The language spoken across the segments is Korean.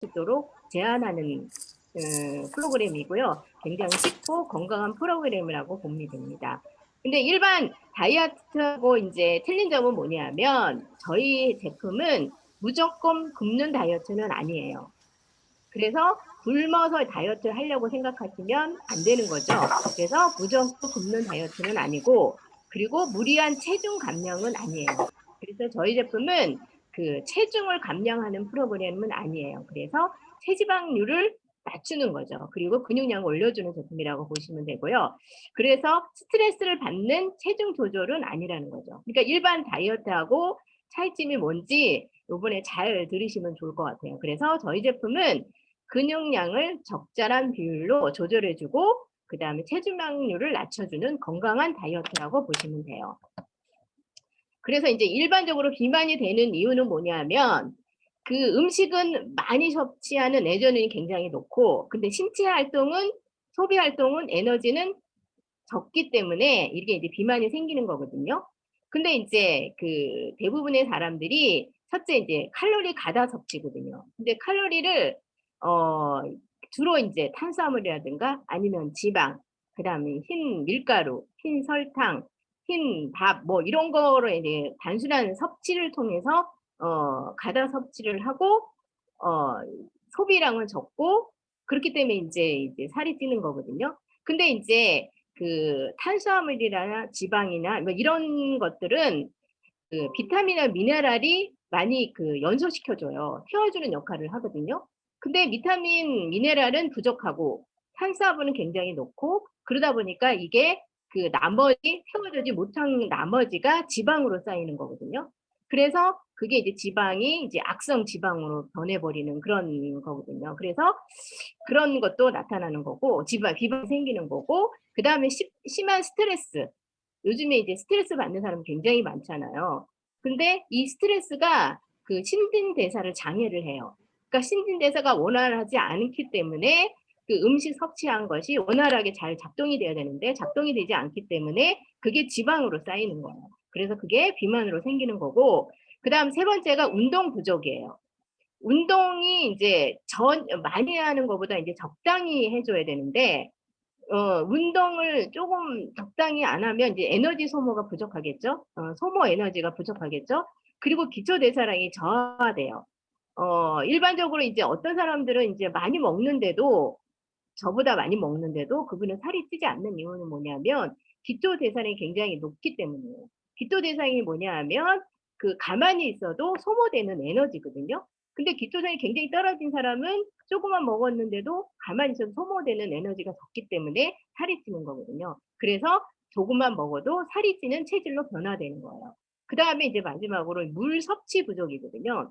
수 있도록 제한하는 음, 프로그램이고요. 굉장히 쉽고 건강한 프로그램이라고 보면 됩니다. 근데 일반 다이어트하고 이제 틀린 점은 뭐냐면 저희 제품은 무조건 굶는 다이어트는 아니에요. 그래서 굶어서 다이어트 하려고 생각하시면 안 되는 거죠. 그래서 무조건 굶는 다이어트는 아니고 그리고 무리한 체중 감량은 아니에요. 그래서 저희 제품은 그 체중을 감량하는 프로그램은 아니에요. 그래서 체지방률을 낮추는 거죠. 그리고 근육량을 올려주는 제품이라고 보시면 되고요. 그래서 스트레스를 받는 체중 조절은 아니라는 거죠. 그러니까 일반 다이어트하고 차이점이 뭔지 이번에 잘 들으시면 좋을 것 같아요. 그래서 저희 제품은 근육량을 적절한 비율로 조절해주고 그 다음에 체지방률을 낮춰주는 건강한 다이어트라고 보시면 돼요. 그래서 이제 일반적으로 비만이 되는 이유는 뭐냐면 그 음식은 많이 섭취하는 에너지는 굉장히 높고 근데 신체 활동은 소비 활동은 에너지는 적기 때문에 이게 이제 비만이 생기는 거거든요. 근데 이제 그 대부분의 사람들이 첫째 이제 칼로리 가다 섭취거든요. 근데 칼로리를 어 주로 이제 탄수화물이라든가 아니면 지방, 그다음에 흰 밀가루, 흰 설탕, 흰 밥 뭐 이런 거로 이제 단순한 섭취를 통해서 어 가다 섭취를 하고 어 소비량은 적고 그렇기 때문에 이제 이제 살이 찌는 거거든요. 근데 이제 그 탄수화물이나 지방이나 뭐 이런 것들은 그 비타민이나 미네랄이 많이 그 연소시켜 줘요. 태워주는 역할을 하거든요. 근데 비타민, 미네랄은 부족하고 탄수화물은 굉장히 높고 그러다 보니까 이게 그 나머지 태워주지 못한 나머지가 지방으로 쌓이는 거거든요. 그래서 그게 이제 지방이 이제 악성 지방으로 변해버리는 그런 거거든요. 그래서 그런 것도 나타나는 거고 지방, 비방이 생기는 거고 그 다음에 심한 스트레스. 요즘에 이제 스트레스 받는 사람 굉장히 많잖아요. 근데 이 스트레스가 그 신진대사를 장애를 해요. 그러니까 신진대사가 원활하지 않기 때문에 그 음식 섭취한 것이 원활하게 잘 작동이 돼야 되는데 작동이 되지 않기 때문에 그게 지방으로 쌓이는 거예요. 그래서 그게 비만으로 생기는 거고 그 다음 세 번째가 운동 부족이에요. 운동이 이제 전 많이 하는 것보다 이제 적당히 해줘야 되는데 어, 운동을 조금 적당히 안 하면 이제 에너지 소모가 부족하겠죠. 어, 소모 에너지가 부족하겠죠. 그리고 기초 대사량이 저하돼요. 어, 일반적으로 이제 어떤 사람들은 이제 많이 먹는데도 저보다 많이 먹는데도 그분은 살이 찌지 않는 이유는 뭐냐면 기초 대사량이 굉장히 높기 때문이에요. 기초 대사량이 뭐냐 하면 그 가만히 있어도 소모되는 에너지거든요. 근데 기초 대사량이 굉장히 떨어진 사람은 조금만 먹었는데도 가만히 있어도 소모되는 에너지가 적기 때문에 살이 찌는 거거든요. 그래서 조금만 먹어도 살이 찌는 체질로 변화되는 거예요. 그 다음에 이제 마지막으로 물 섭취 부족이거든요.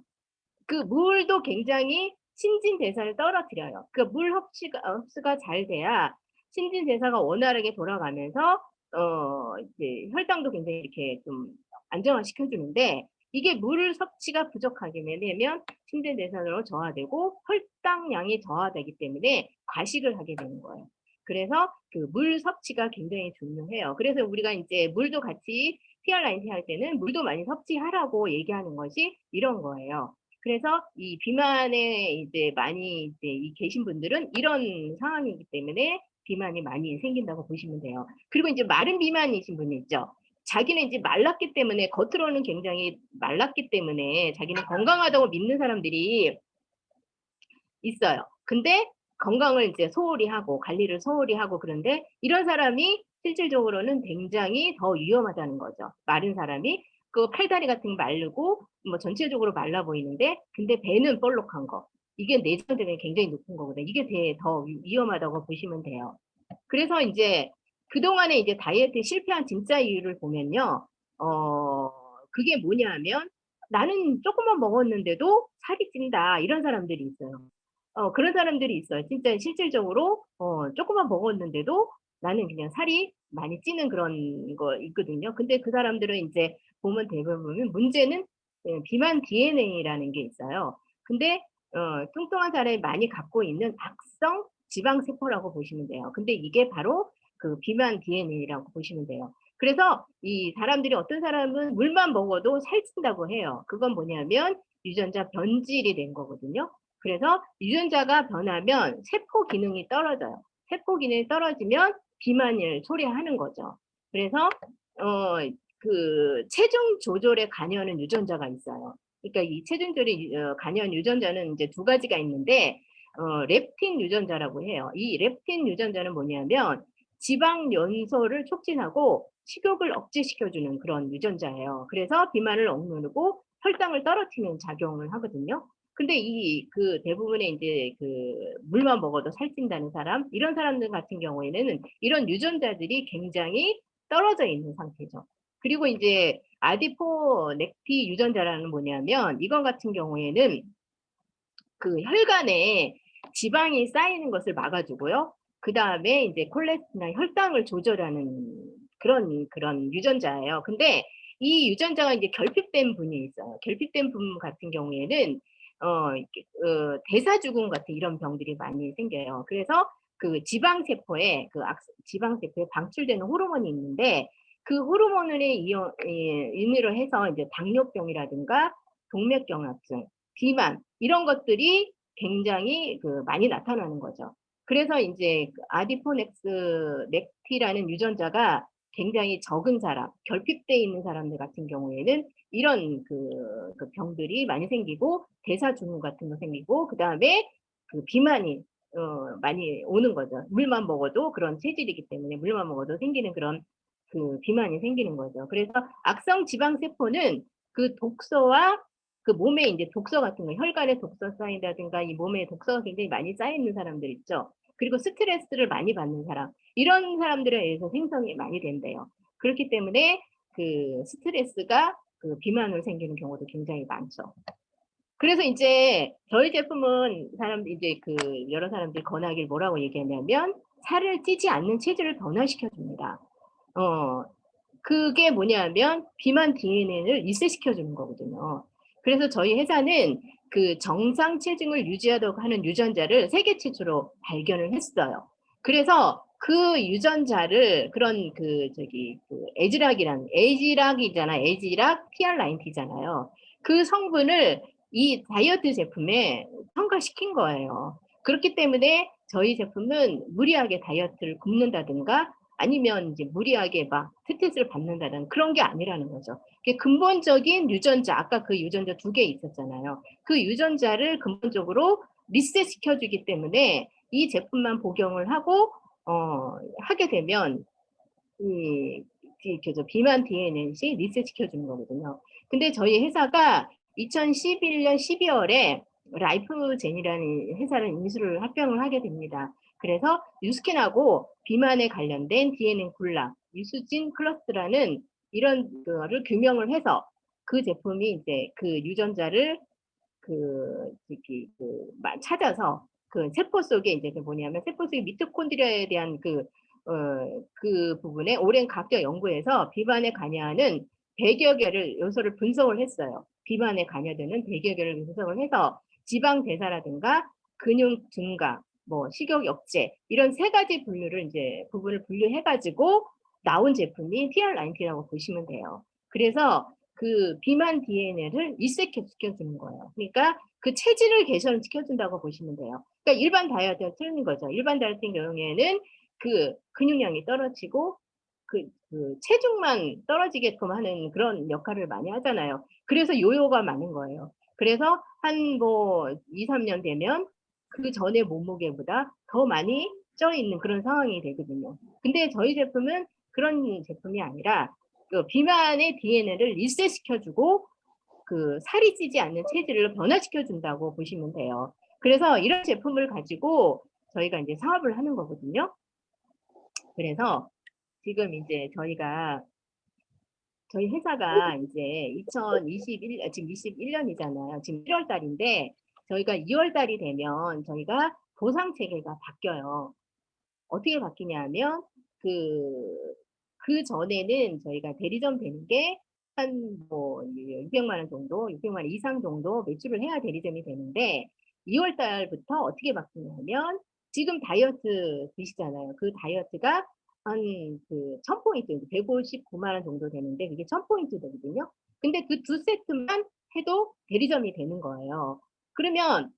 그 물도 굉장히 신진대사를 떨어뜨려요. 그물 흡수가, 흡수가 잘 돼야 신진대사가 원활하게 돌아가면서 어 이제 혈당도 굉장히 이렇게 좀 안정화시켜주는데 이게 물 섭취가 부족하게 되면 신진대사로 저하되고 혈당량이 저하되기 때문에 과식을 하게 되는 거예요. 그래서 그 물 섭취가 굉장히 중요해요. 그래서 우리가 이제 물도 같이 PR90 할 때는 물도 많이 섭취하라고 얘기하는 것이 이런 거예요. 그래서 이 비만에 이제 많이 이제 이 계신 분들은 이런 상황이기 때문에 비만이 많이 생긴다고 보시면 돼요. 그리고 이제 마른 비만이신 분이 있죠. 자기는 이제 말랐기 때문에 겉으로는 굉장히 말랐기 때문에 자기는 건강하다고 믿는 사람들이 있어요. 근데 건강을 이제 소홀히 하고 관리를 소홀히 하고 그런데 이런 사람이 실질적으로는 굉장히 더 위험하다는 거죠. 마른 사람이 그 팔다리 같은 게 마르고 뭐 전체적으로 말라 보이는데 근데 배는 볼록한 거. 이게 내장 때문에 굉장히 높은 거거든요. 이게 더 위험하다고 보시면 돼요. 그래서 이제 그동안에 이제 다이어트 실패한 진짜 이유를 보면요. 어, 그게 뭐냐 하면 나는 조금만 먹었는데도 살이 찐다. 이런 사람들이 있어요. 어, 그런 사람들이 있어요. 진짜 실질적으로 어, 조금만 먹었는데도 나는 그냥 살이 많이 찌는 그런 거 있거든요. 근데 그 사람들은 이제 보면 대부분 문제는 예, 비만 DNA라는 게 있어요. 근데 어, 뚱뚱한 사람이 많이 갖고 있는 악성 지방세포라고 보시면 돼요. 근데 이게 바로 그 비만 DNA라고 보시면 돼요. 그래서 이 사람들이 어떤 사람은 물만 먹어도 살찐다고 해요. 그건 뭐냐면 유전자 변질이 된 거거든요. 그래서 유전자가 변하면 세포 기능이 떨어져요. 세포 기능이 떨어지면 비만을 초래하는 거죠. 그래서 어, 그 체중 조절에 관여하는 유전자가 있어요. 그러니까 이 체중 조절에 어, 관여한 유전자는 이제 두 가지가 있는데 어, 렙틴 유전자라고 해요. 이 렙틴 유전자는 뭐냐면 지방 연소를 촉진하고 식욕을 억제시켜주는 그런 유전자예요. 그래서 비만을 억누르고 혈당을 떨어뜨리는 작용을 하거든요. 근데 이 그 대부분의 이제 그 물만 먹어도 살찐다는 사람 이런 사람들 같은 경우에는 이런 유전자들이 굉장히 떨어져 있는 상태죠. 그리고 이제 아디포 넥티 유전자라는 뭐냐면 이건 같은 경우에는 그 혈관에 지방이 쌓이는 것을 막아주고요. 그 다음에 이제 콜레스테롤 혈당을 조절하는 그런 그런 유전자예요. 근데 이 유전자가 이제 결핍된 분이 있어요. 결핍된 분 같은 경우에는 어, 어, 대사주근 같은 이런 병들이 많이 생겨요. 그래서 그 지방세포에 그 악, 지방세포에 방출되는 호르몬이 있는데 그 호르몬을 예, 인으로 해서 이제 당뇨병이라든가 동맥경화증, 비만 이런 것들이 굉장히 그 많이 나타나는 거죠. 그래서 이제 그 아디포넥스 넥티라는 유전자가 굉장히 적은 사람, 결핍돼 있는 사람들 같은 경우에는 이런 그, 그 병들이 많이 생기고 대사 증후 같은 거 생기고 그 다음에 그 비만이 어, 많이 오는 거죠. 물만 먹어도 그런 체질이기 때문에 물만 먹어도 생기는 그런 그 비만이 생기는 거죠. 그래서 악성 지방 세포는 그 독소와 그 몸에 이제 독소 같은 거, 혈관에 독소 쌓인다든가 이 몸에 독소가 굉장히 많이 쌓여 있는 사람들 있죠. 그리고 스트레스를 많이 받는 사람, 이런 사람들에 의해서 생성이 많이 된대요. 그렇기 때문에 그 스트레스가 그 비만으로 생기는 경우도 굉장히 많죠. 그래서 이제 저희 제품은 사람 이제 그 여러 사람들이 권하길 뭐라고 얘기하냐면 살을 찌지 않는 체질을 변화시켜 줍니다. 어 그게 뭐냐면 비만 DNA를 리셋시켜 주는 거거든요. 그래서 저희 회사는 그 정상 체중을 유지하도록 하는 유전자를 세계 최초로 발견을 했어요. 그래서 그 유전자를 그런 그 저기 그 에즈락이라는 에지락이잖아 에지락 TR90잖아요. 그 성분을 이 다이어트 제품에 첨가시킨 거예요. 그렇기 때문에 저희 제품은 무리하게 다이어트를 굶는다든가 아니면 이제 무리하게 막 스트레스를 받는다는 그런 게 아니라는 거죠. 근본적인 유전자, 아까 그 유전자 두 개 있었잖아요. 그 유전자를 근본적으로 리셋 시켜주기 때문에 이 제품만 복용을 하고 어, 하게 되면 이, 이 저, 비만 DNA시 리셋 시켜주는 거거든요. 근데 저희 회사가 2011년 12월에 라이프젠이라는 회사를 인수를 합병을 하게 됩니다. 그래서 뉴스캔하고 비만에 관련된 DNA 굴락, 유수진 클러스라는 이런 거를 규명을 해서 그 제품이 이제 그 유전자를 그, 저기, 그, 찾아서 그 세포 속에 이제 그 뭐냐면 세포 속의 미토콘드리아에 대한 그, 어, 그 부분에 오랜 각격 연구에서 비만에 관여하는 100여 개를 요소를 분석을 했어요. 비만에 관여되는 100여 개를 분석을 해서 지방 대사라든가 근육 증가, 뭐 식욕 억제 이런 세 가지 분류를 이제 부분을 분류해 가지고 나온 제품이 TR90라고 보시면 돼요. 그래서 그 비만 DNA를 리셋시켜 주는 거예요. 그러니까 그 체질을 개선시켜 준다고 보시면 돼요. 그러니까 일반 다이어트와 틀린 거죠. 일반 다이어트 경우에는 그 근육량이 떨어지고 그, 그 체중만 떨어지게끔 하는 그런 역할을 많이 하잖아요. 그래서 요요가 많은 거예요. 그래서 한 뭐 2, 3년 되면 그 전에 몸무게보다 더 많이 쪄 있는 그런 상황이 되거든요. 근데 저희 제품은 그런 제품이 아니라 그 비만의 DNA를 리셋시켜주고 그 살이 찌지 않는 체질을 변화시켜 준다고 보시면 돼요. 그래서 이런 제품을 가지고 저희가 이제 사업을 하는 거거든요. 그래서 지금 이제 저희가 저희 회사가 이제 2021 지금 21년이잖아요. 지금 1월 달인데 저희가 2월 달이 되면 저희가 보상 체계가 바뀌어요. 어떻게 바뀌냐면 그, 그 전에는 저희가 대리점 되는 게 한 뭐 600만 원 정도, 600만 원 이상 정도 매출을 해야 대리점이 되는데 2월 달부터 어떻게 바뀌냐면 지금 다이어트 드시잖아요. 그 다이어트가 한그 1000포인트, 159만 원 정도 되는데 그게 1000포인트 되거든요. 근데 그 두 세트만 해도 대리점이 되는 거예요. 그러면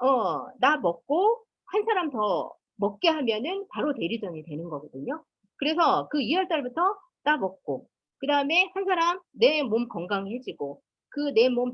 어, 나 먹고 한 사람 더 먹게 하면은 바로 대리점이 되는 거거든요. 그래서 그 2월 달부터 나 먹고 그 다음에 한 사람 내 몸 건강해지고 그 내 몸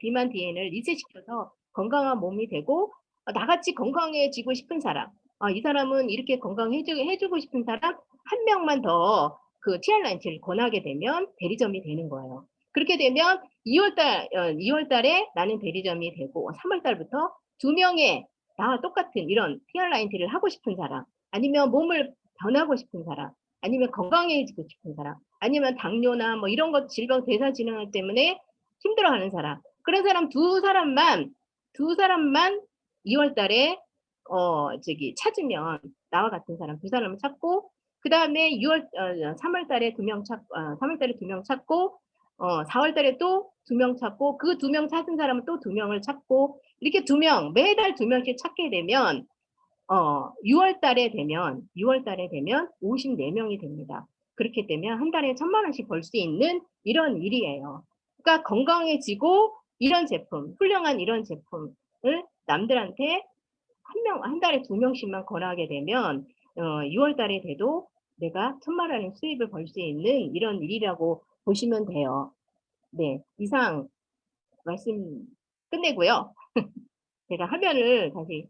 비만 비엔을 리셋시켜서 건강한 몸이 되고 어, 나같이 건강해지고 싶은 사람 아, 이 사람은 이렇게 건강해주, 해주고 싶은 사람 한 명만 더그 TR라인치를 권하게 되면 대리점이 되는 거예요. 그렇게 되면 2월달, 2월달에 나는 대리점이 되고 3월달부터 두 명의 나와 똑같은 이런 TR라인치를 하고 싶은 사람 아니면 몸을 변하고 싶은 사람 아니면 건강해지고 싶은 사람 아니면 당뇨나 뭐 이런 것 질병 대사 진행 때문에 힘들어하는 사람 그런 사람 두 사람만 두 사람만 2월 달에 어 저기 찾으면 나와 같은 사람 두 사람을 찾고 그 다음에 6월 어, 3월 달에 두 명 찾고 어, 3월 달에 두 명 찾고 어 4월 달에 또 두 명 찾고 그 두 명 찾은 사람은 또 두 명을 찾고 이렇게 두 명 매달 두 명씩 찾게 되면 어 6월 달에 되면 6월 달에 되면 54명이 됩니다. 그렇게 되면 한 달에 천만 원씩 벌 수 있는 이런 일이에요. 그러니까 건강해지고 이런 제품, 훌륭한 이런 제품을 남들한테 한 명, 한 달에 두 명씩만 권하게 되면 어, 6월 달에 돼도 내가 천만 원의 수입을 벌 수 있는 이런 일이라고 보시면 돼요. 네, 이상 말씀 끝내고요. 제가 화면을 다시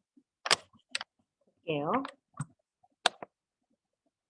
볼게요.